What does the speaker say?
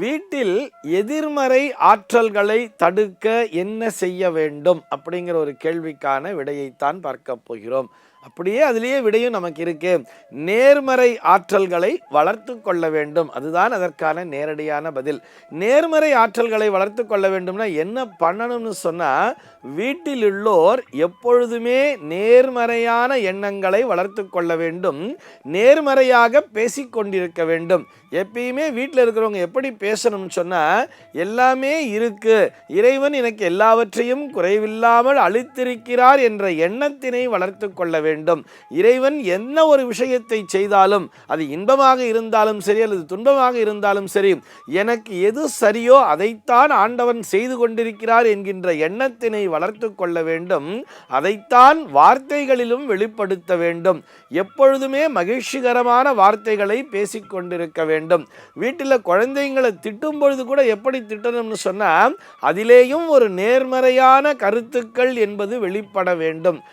வீட்டில் எதிர்மறை ஆற்றல்களை தடுக்க என்ன செய்ய வேண்டும் அப்படிங்கிற ஒரு கேள்விக்கான விடையைத்தான் பார்க்க போகிறோம். அப்படியே அதிலேயே விடையும் நமக்கு இருக்கு. நேர்மறை ஆற்றல்களை வளர்த்து கொள்ள வேண்டும். அதுதான் அதற்கான நேரடியான பதில். நேர்மறை ஆற்றல்களை வளர்த்து கொள்ள வேண்டும்னா என்ன பண்ணணும்னு சொன்னால் வீட்டில் உள்ளோர் எப்பொழுதுமே நேர்மறையான எண்ணங்களை வளர்த்து கொள்ள வேண்டும். நேர்மறையாக பேசிக்கொண்டிருக்க வேண்டும். எப்பயுமே வீட்டில் இருக்கிறவங்க எப்படி பேசணும்னு சொன்னால் எல்லாமே இருக்கு. இறைவன் எனக்கு எல்லாவற்றையும் குறைவில்லாமல் அளித்திருக்கிறார் என்ற எண்ணத்தினை வளர்த்து கொள்ள வேண்டும். இறைவன் என்ன ஒரு விஷயத்தை செய்தாலும் அது இன்பமாக இருந்தாலும் சரி அல்லது துன்பமாக இருந்தாலும் சரி எனக்கு எது சரியோ அதைத்தான் ஆண்டவன் செய்து கொண்டிருக்கிறார் என்கின்ற எண்ணத்தினை வளர்த்து கொள்ள வேண்டும். அதைத்தான் வார்த்தைகளிலும் வெளிப்படுத்த வேண்டும். எப்பொழுதுமே மகிழ்ச்சிகரமான வார்த்தைகளை பேசிக்கொண்டிருக்க வேண்டும். வீட்டில் குழந்தைங்களை திட்டும் பொழுது கூட எப்படி திட்டணும்னு சொன்னால் அதிலேயும் ஒரு நேர்மறையான கருத்துக்கள் என்பது வெளிப்பட வேண்டும்.